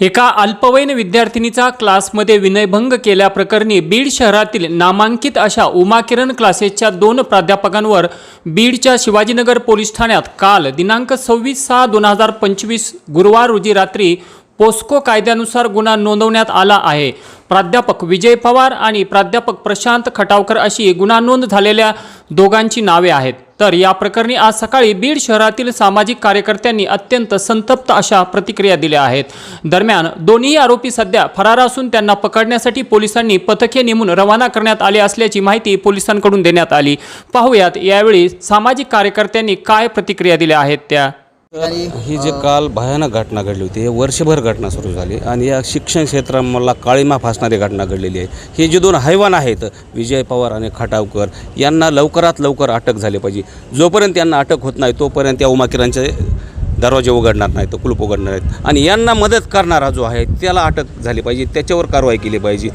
एका अल्पवयीन विद्यार्थिनीचा क्लासमध्ये विनयभंग केल्याप्रकरणी बीड शहरातील नामांकित अशा उमाकिरण क्लासेसच्या दोन प्राध्यापकांवर बीडच्या शिवाजीनगर पोलीस ठाण्यात काल दिनांक सव्वीस सहा दोन हजार पंचवीस गुरुवार रोजी रात्री पोस्को कायद्यानुसार गुन्हा नोंदवण्यात आला आहे. प्राध्यापक विजय पवार आणि प्राध्यापक प्रशांत खटावकर अशी गुन्हा नोंद झालेल्या दोघांची नावे आहेत. तर या प्रकरणी आज सकाळी बीड शहरातील सामाजिक कार्यकर्त्यांनी अत्यंत संतप्त अशा प्रतिक्रिया दिल्या आहेत. दरम्यान दोन्ही आरोपी सध्या फरार असून त्यांना पकडण्यासाठी पोलिसांनी पथके नेमून रवाना करण्यात आले असल्याची माहिती पोलिसांकडून देण्यात आली. पाहुयात यावेळी सामाजिक कार्यकर्त्यांनी काय प्रतिक्रिया दिल्या आहेत त्या. ही जी काल भयानक घटना घडली होती हे वर्षभर घटना सुरू झाली आणि या शिक्षण क्षेत्रात मला काळीमा फासणारी घटना घडलेली आहे. हे जे दोन हैवान आहेत विजय पवार आणि खटावकर यांना लवकरात लवकर अटक झाली पाहिजे. जोपर्यंत यांना अटक होत नाही तोपर्यंत या उमाकिरांचे दरवाजे उघडणार नाहीत कुलूप उघडणार आहेत आणि यांना मदत करणारा जो आहे त्याला अटक झाली पाहिजे त्याच्यावर कारवाई केली पाहिजे.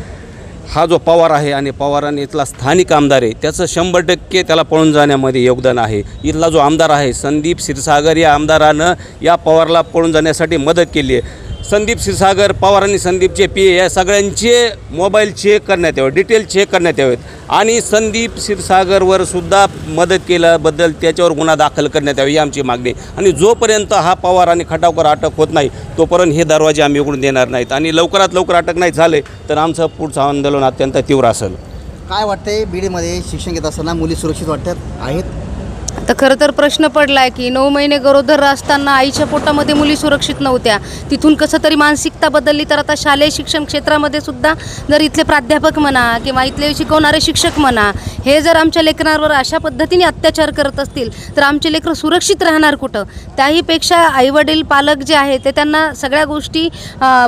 हा जो पवार आहे आणि पवारांनी इथला स्थानिक आमदार आहे त्याचं शंभर टक्के त्याला पळून जाण्यामध्ये योगदान आहे. इथला जो आमदार आहे संदीप क्षीरसागर या आमदारानं या पवारला पळून जाण्यासाठी मदत केली आहे. संदीप क्षीरसागर पवार आणि संदीपचे पी ए या सगळ्यांचे मोबाईल चेक करण्यात यावे डिटेल चेक करण्यात यावेत. आणि संदीप क्षीरसागरवर सुद्धा मदत केल्याबद्दल त्याच्यावर गुन्हा दाखल करण्यात यावे ही आमची मागणी आणि जोपर्यंत हा पवार आणि खटावकर अटक होत नाही तोपर्यंत हे दरवाजे आम्ही उघडून देणार नाहीत. आणि लवकरात लवकर अटक नाही झाले तर आमचं पुढचं आंदोलन अत्यंत तीव्र असेल. काय वाटतंय बीडमध्ये शिक्षण घेत असताना मुली सुरक्षित वाटतात आहेत? तर खरं तर प्रश्न पडलाय की नऊ महिने गरोदर असताना आईच्या पोटामध्ये मुली सुरक्षित नव्हत्या. तिथून कसं तरी मानसिकता बदलली तर आता शालेय शिक्षण क्षेत्रामध्ये सुद्धा जर इथले प्राध्यापक म्हणा किंवा इथले शिकवणारे शिक्षक म्हणा हे जर आमच्या लेकरांवर अशा पद्धतीने अत्याचार करत असतील तर आमचे लेकरं सुरक्षित राहणार कुठं? त्याहीपेक्षा आईवडील पालक जे आहेत ते त्यांना सगळ्या गोष्टी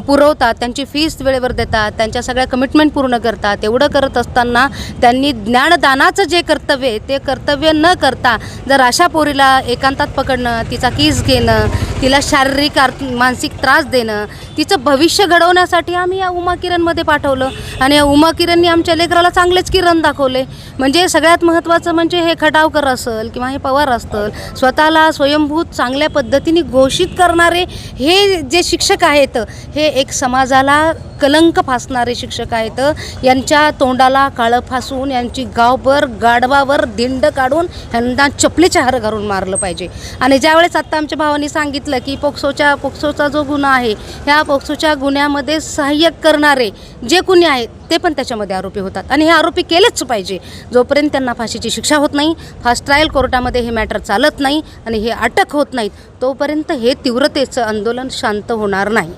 पुरवतात त्यांची फीस वेळेवर देतात त्यांच्या सगळ्या कमिटमेंट पूर्ण करतात. एवढं करत असताना त्यांनी ज्ञानदानाचं जे कर्तव्य आहे ते कर्तव्य न करता जर अशा पोरीला एकांतात पकडणं तिचा कीस घेणं तिला शारीरिक आर्थ मानसिक त्रास देणं तिचं भविष्य घडवण्यासाठी आम्ही या उमा किरणमध्ये पाठवलं. आणि या उमा किरणनी आमच्या लेकराला चांगलेच किरण दाखवले. म्हणजे सगळ्यात महत्त्वाचं म्हणजे हे खटावकर असेल किंवा हे पवार असतं स्वतःला स्वयंभूत चांगल्या पद्धतीने घोषित करणारे हे जे शिक्षक आहेत हे एक समाजाला कलंक फासणारे शिक्षक आहेत. यांच्या तोंडाला काळं फासून यांची गावभर गाढवावर दिंड काढून यांना चपलीच्या हार घालून मारलं पाहिजे. आणि ज्यावेळेस आत्ता आमच्या भावानी सांगितलं की पोक्सोच्या पोक्सोचा जो गुन्हा आहे ह्या पोक्सोच्या गुन्ह्यामध्ये सहाय्यक करणारे जे कुणी आहेत ते पण त्याच्यामध्ये आरोपी होतात. आणि हे आरोपी केलेच पाहिजे. जोपर्यंत त्यांना फाशीची शिक्षा होत नाही फास्ट ट्रायल कोर्टामध्ये हे मॅटर चालत नाही आणि हे अटक होत नाहीत तोपर्यंत हे तीव्रतेचं आंदोलन शांत होणार नाही.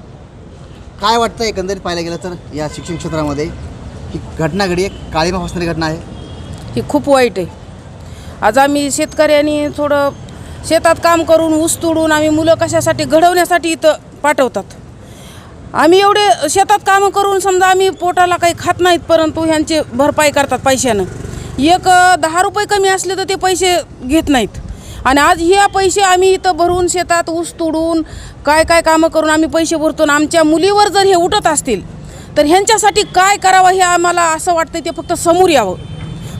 काय वाटतं एकंदरीत पाहायला गेलं तर या शिक्षण क्षेत्रामध्ये? ही घटना घडी एक काळीमा फासणारी घटना आहे. ही खूप वाईट आहे. आज आम्ही शेतकऱ्यांनी थोडं शेतात काम करून ऊस तोडून आम्ही मुलं कशासाठी घडवण्यासाठी इथं पाठवतात. आम्ही एवढे शेतात कामं करून समजा आम्ही पोटाला काही खात नाहीत परंतु ह्यांचे भरपाई करतात पैशानं. एक दहा रुपये कमी असले तर ते पैसे घेत नाहीत. आणि आज ह्या पैसे आम्ही इथं भरून शेतात ऊस तोडून काय काय कामं करून आम्ही पैसे भरतो आणि आमच्या मुलीवर जर हे उठत असतील तर ह्यांच्यासाठी काय करावं हे आम्हाला असं वाटतं ते फक्त समोर यावं.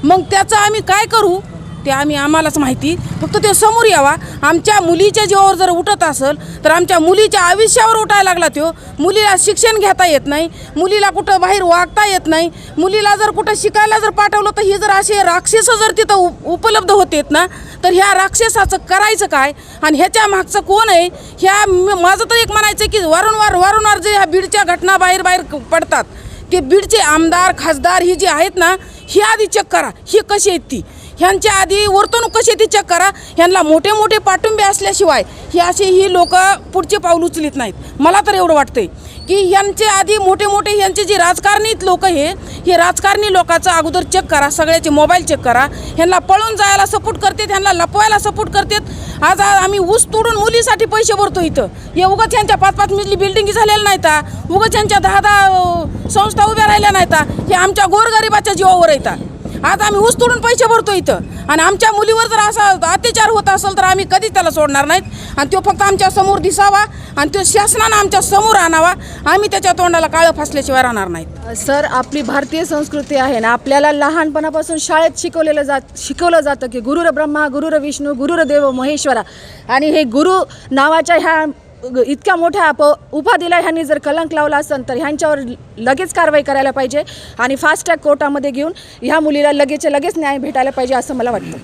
मग त्याचं आम्ही काय करू? ते आम्ही आम्हालाच माहिती. फक्त ते समोर यावा. आमच्या मुलीच्या जीवावर जर उठत असेल तर आमच्या मुलीच्या आयुष्यावर उठायला लागला तो. मुलीला शिक्षण घेता येत नाही. मुलीला कुठं बाहेर वागता येत नाही. मुलीला जर कुठं शिकायला जर पाठवलं तर ही जर असे राक्षस जर तिथं उपलब्ध होतेत ना तर ह्या राक्षसाचं करायचं काय? आणि ह्याच्या मागचं कोण आहे? ह्या माझं तर एक म्हणायचं की वारंवार वारंवार जे ह्या बीडच्या घटना बाहेर बाहेर पडतात ते बीडचे आमदार खासदार ही जी आहेत ना ही आधी चेक करा. ही कशी आहेत ती? ह्यांच्या आधी वर्तणूक कशी ती चेक करा. ह्यांना मोठे मोठे पाठिंबे असल्याशिवाय ही अशी ही लोक पुढचे पाऊल उचलित नाहीत. मला तर एवढं वाटतंय की ह्यांचे आधी मोठे मोठे ह्यांचे जे राजकारणीत लोक हे हे राजकारणी लोकांचं अगोदर चेक करा सगळ्याचे मोबाईल चेक करा. ह्यांना पळून जायला सपोर्ट करतात ह्यांना लपवायला सपोर्ट करतात. आज आज आम्ही ऊस तोडून मुलीसाठी पैसे भरतो इथं. हे उगाच ह्यांच्या पाच पाच मिजली बिल्डिंगी झालेल्या नाहीत उगाच ह्यांच्या दहा दहा संस्था उभ्या राहिल्या नाहीत हे. आमच्या गोरगरिबाच्या जीवावर येतात आज आम्ही ऊस तोडून पैसे भरतो इथं. आणि आमच्या मुलीवर जर असा अत्याचार होत असेल तर आम्ही कधीच त्याला सोडणार नाहीत. आणि तो फक्त आमच्यासमोर दिसावा आणि तो शासनानं आमच्यासमोर आणावा. आम्ही त्याच्या तोंडाला काळं फासल्याशिवाय राहणार नाहीत. सर आपली भारतीय संस्कृती आहे ना आपल्याला लहानपणापासून शाळेत शिकवलेलं जात शिकवलं जातं की गुरुर ब्रह्मा गुरुर विष्णू गुरुर देव महेश्वरा. आणि हे गुरु नावाच्या ह्या इतक्या मोठ्या प उपाधीला ह्यांनी जर कलंक लावला असेल तर ह्यांच्यावर लगेच कारवाई करायला पाहिजे आणि फास्ट ट्रॅक कोर्टामध्ये घेऊन ह्या मुलीला लगेच लगेच न्याय भेटायला पाहिजे असं मला वाटतं.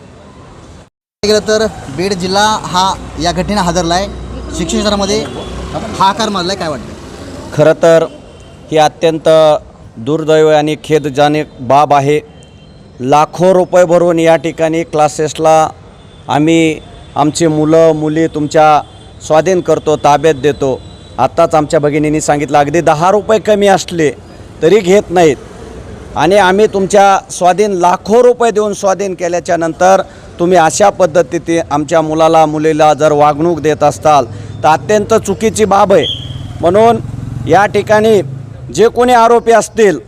गेलं तर बीड जिल्हा हा या घटनेनं हादरला आहे शिक्षण क्षेत्रामध्ये हाकार मारला आहे काय वाटतं? खरं तर ही अत्यंत दुर्दैव आणि खेदजनक बाब आहे. लाखो रुपये भरून या ठिकाणी क्लासेसला आम्ही आमची मुलं मुली तुमच्या स्वाधीन करतो ताब्यात देतो. आत्ताच आमच्या भगिनींनी सांगितलं अगदी दहा रुपये कमी असले तरी घेत नाहीत. आणि आम्ही तुमच्या स्वाधीन लाखो रुपये देऊन स्वाधीन केल्याच्यानंतर तुम्ही अशा पद्धतीने आमच्या मुलाला मुलीला जर वागणूक देत असाल तर अत्यंत चुकीची बाब आहे. म्हणून या ठिकाणी जे कोणी आरोपी असतील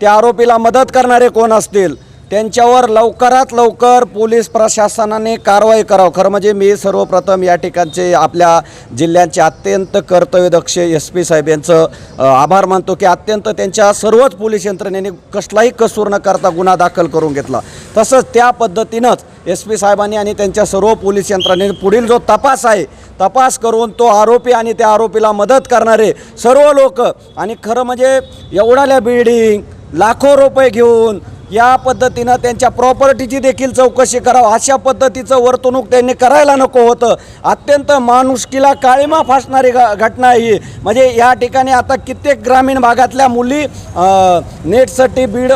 त्या आरोपीला मदत करणारे कोण असतील त्यांच्यावर लवकरात लवकर पोलीस प्रशासनाने कारवाई करावं. खरं म्हणजे मी सर्वप्रथम या ठिकाणचे आपल्या जिल्ह्यांचे अत्यंत कर्तव्यदक्ष एस पी साहेब यांचं आभार मानतो की अत्यंत त्यांच्या सर्वच पोलीस यंत्रणेने कसलाही कसूर न करता गुन्हा दाखल करून घेतला. तसंच त्या पद्धतीनंच एस पी साहेबांनी आणि त्यांच्या सर्व पोलीस यंत्रणेने पुढील जो तपास आहे तपास करून तो आरोपी आणि त्या आरोपीला मदत करणारे सर्व लोक आणि खरं म्हणजे एवढाल्या बिल्डिंग लाखो रुपये घेऊन या पद्धतीनं त्यांच्या प्रॉपर्टीची देखील चौकशी करावं. अशा पद्धतीचं वर्तणूक त्यांनी करायला नको होतं. अत्यंत माणुसकीला काळीमा फासणारी घ घटना आहे ही. म्हणजे या ठिकाणी आता कित्येक ग्रामीण भागातल्या मुली नेटसाठी बीड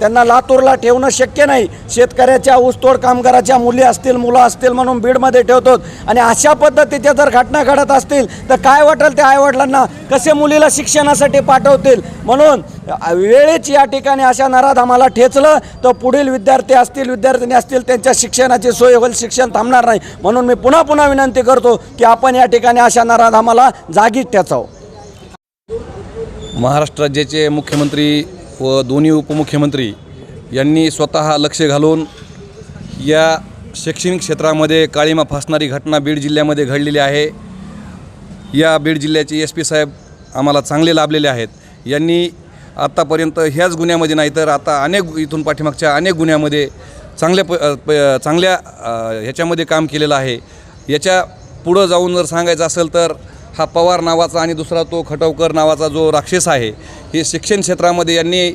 त्यांना लातूरला ठेवणं शक्य नाही. शेतकऱ्याच्या ऊसतोड कामगाराच्या मुली असतील मुलं असतील म्हणून बीडमध्ये ठेवतो आणि अशा पद्धतीच्या जर घटना घडत असतील तर काय वाटेल त्या आईवडिलांना? कसे मुलीला शिक्षणासाठी पाठवतील? म्हणून वेळेच या ठिकाणी अशा नराधामाला ठेचलं तर पुढील विद्यार्थी असतील विद्यार्थिनी असतील त्यांच्या शिक्षणाची सोय होईल शिक्षण थांबणार नाही. म्हणून मी पुन्हा पुन्हा विनंती करतो की आपण या ठिकाणी अशा नराधामाला जागीच ठेचावं. महाराष्ट्र राज्याचे मुख्यमंत्री व दोन्ही उपमुख्यमंत्री यांनी स्वतः लक्ष घालून या शैक्षणिक क्षेत्रामध्ये काळीमा फासणारी घटना बीड जिल्ह्यामध्ये घडलेली आहे. या बीड जिल्ह्याचे एस पी साहेब आम्हाला चांगले लाभलेले आहेत. यांनी आत्तापर्यंत ह्याच गुन्ह्यामध्ये नाही तर आता अनेक इथून पाठीमागच्या अनेक गुन्ह्यामध्ये चांगल्या प प- चांगल्या ह्याच्यामध्ये काम केलेलं आहे. याच्या पुढं जाऊन जर सांगायचं असेल तर हा पवार नावाचा आणि दुसरा तो खटवकर नावाचा जो राक्षस आहे हे शिक्षण क्षेत्रामध्ये यांनी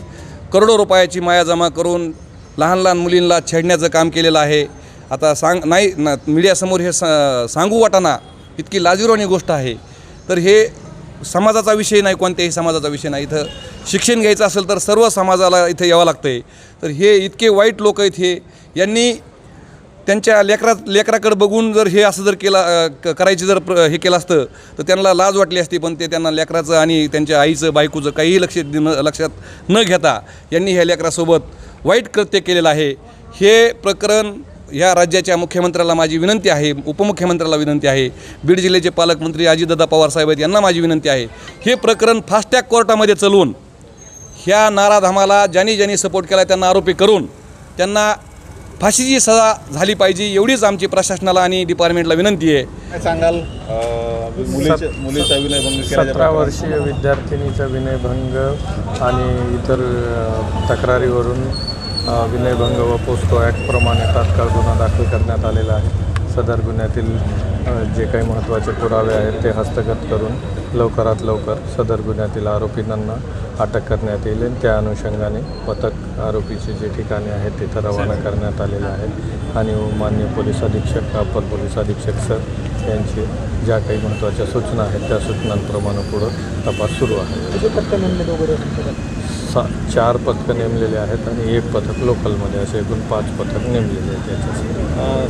करोडो रुपयाची माया जमा करून लहान लहान मुलींना छेडण्याचं काम केलेलं आहे. आता सांग नाही ना मीडियासमोर हे सा सांगू वाटाना इतकी लाजिरवाणी गोष्ट आहे. तर हे समाजाचा विषय नाही कोणत्याही समाजाचा विषय नाही. इथं शिक्षण घ्यायचं असेल तर सर्व समाजाला इथं यावं लागतं आहे तर हे इतके वाईट लोक आहेत हे. यांनी त्यांच्या लेकरा लेकराकडे बघून जर हे असं जर केला क- करायची जर प्र हे केलं असतं तर त्यांना लाज वाटली असती पण ते त्यांना लेकराचं आणि त्यांच्या आईचं बायकोचं काहीही लक्ष न लक्षात न घेता यांनी ह्या लेकरासोबत वाईट कृत्य केलेलं आहे. हे प्रकरण ह्या राज्याच्या मुख्यमंत्र्याला माझी विनंती आहे उपमुख्यमंत्र्याला विनंती आहे बीड जिल्ह्याचे पालकमंत्री अजितदादा पवार साहेब आहेत यांना माझी विनंती आहे. हे प्रकरण फास्टॅग कोर्टामध्ये चलवून ह्या नाराधामाला ज्यांनी ज्यांनी सपोर्ट केला त्यांना आरोपी करून त्यांना फाशीची सजा झाली पाहिजे एवढीच आमची प्रशासनाला आणि डिपार्टमेंटला विनंती आहे. काय सांगाल? मुलीचा विनयभंग सतरा? वर्षीय विद्यार्थिनीचा विनयभंग आणि इतर तक्रारीवरून विनयभंग व पोस्को ॲक्टप्रमाणे तात्काळ गुन्हा दाखल करण्यात आलेला आहे. सदर गुन्ह्यातील जे काही महत्त्वाचे पुरावे आहेत ते हस्तगत करून लवकरात लवकर सदर गुन्ह्यातील आरोपींना अटक करण्यात येईल आणि त्या अनुषंगाने पथक आरोपीचे जे ठिकाणे आहेत तिथं रवाना करण्यात आलेले आहेत. आणि मान्य पोलीस अधीक्षक अपर पोलीस अधीक्षक सर यांची ज्या काही महत्त्वाच्या सूचना आहेत त्या सूचनांप्रमाणे पुढं तपास सुरू आहे. सा चार पथकं नेमलेले आहेत आणि एक पथक लोकलमध्ये असे एकूण पाच पथक नेमलेले आहेत त्याच्यासाठी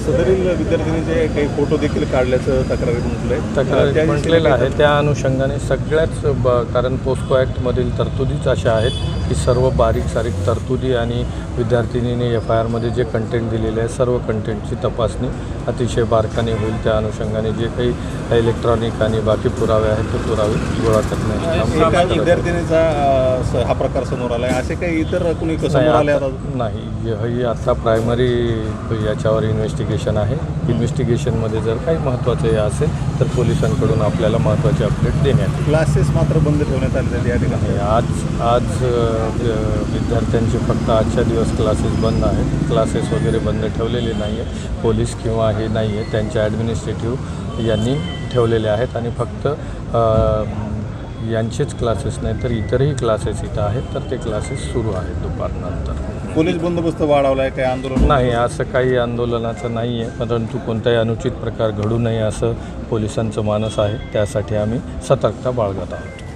सदरील विद्यार्थिनीचे काही फोटो देखील काढल्याचं तक्रारी म्हटलंय. तक्रारीत म्हटलेलं आहे त्या अनुषंगाने सगळ्याच ब कारण पोस्को ॲक्टमधील तरतुदीच अशा आहेत की सर्व बारीक सारीक तरतुदी आणि विद्यार्थिनीने एफ आय आरमध्ये जे कंटेंट दिलेले आहे सर्व कंटेंटची तपासणी अतिशय बारकाने होईल. त्या अनुषंगाने जे काही इलेक्ट्रॉनिक आणि बाकी पुरावे आहेत ते पुरावे गोळा एका करत आहे. विद्यार्थिनीचा अं, स- हा प्रकार समोर आला आहे असे काही इतर कुणी नाही, समोर आले आता- नाही ही आता प्रायमरी याच्यावर इन्व्हेस्टिगेशन आहे. इन्व्हेस्टिगेशनमध्ये जर काही महत्त्वाचं हे असेल तर पोलिसांकडून आपल्याला महत्त्वाचे अपडेट देण्यात येईल. क्लासेस मात्र बंद ठेवण्यात आले आहेत या ठिकाणी. आणि आज आज अ, विद्यार्थ्यांचे फक्त आजच्या दिवस क्लासेस बंद आहेत. क्लासेस वगैरे बंद ठेवलेले नाही आहेत पोलीस किंवा हे नाही आहे त्यांच्या ॲडमिनिस्ट्रेटिव्ह यांनी ठेवलेले आहेत. आणि फक्त अ, यांचेच क्लासेस नाही तर इतरही क्लासेस इथं आहेत तर ते क्लासेस सुरू आहेत दुपारनंतर. पोलीस बंदोबस्त वाढवला आहे काही आंदोलन नाही असं काही आंदोलनाचं नाही आहे परंतु कोणताही अनुचित प्रकार घडू नये असं पोलिसांचं मानस आहे त्यासाठी आम्ही सतर्कता बाळगत आहोत.